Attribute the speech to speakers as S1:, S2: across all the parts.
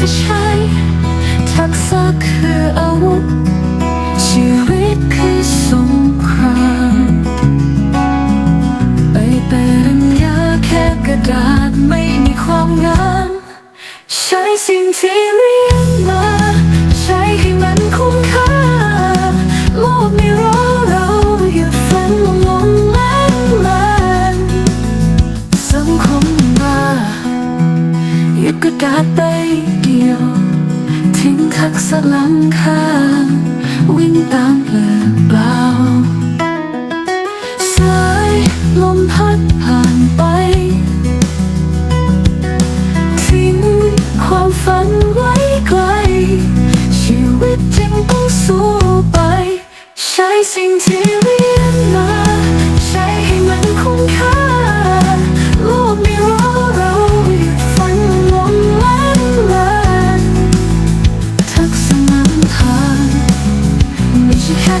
S1: ที่ใช้ ทักษะคืออาวุธ ชีวิตคือสงครามไปเป็นยาแค่กระดาษไม่มีความงาม ใช้สิ่งที่เรียนมา ใช้ให้มันคุ้มค่า โลกไม่รอเราหยุดฝันลงลงแรงแรงสังคมมาหยุดกระดาษใบ เดียว ทิ้งทักษะล้ำค่าวิ่งตามเปลือเปล่าสายลมพัดผ่านไป ทิ้งความฝันไว้ไกล ชีวิตจริงต้องสู้ไป ใช้สิ่งที่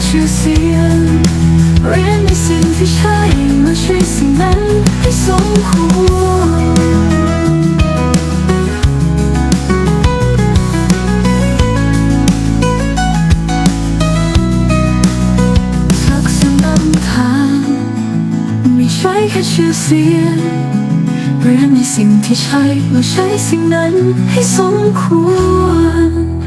S1: ชื่อเสียงเรียนในสิ่งที่ใช่มาใช้สิ่งนั้นให้สมควรทักษะนำทาม่ใช่แค่ชื่อเสียงเรียนในสิ่งที่ใช่แล้วใช้สิ่งนั้นให้สมควร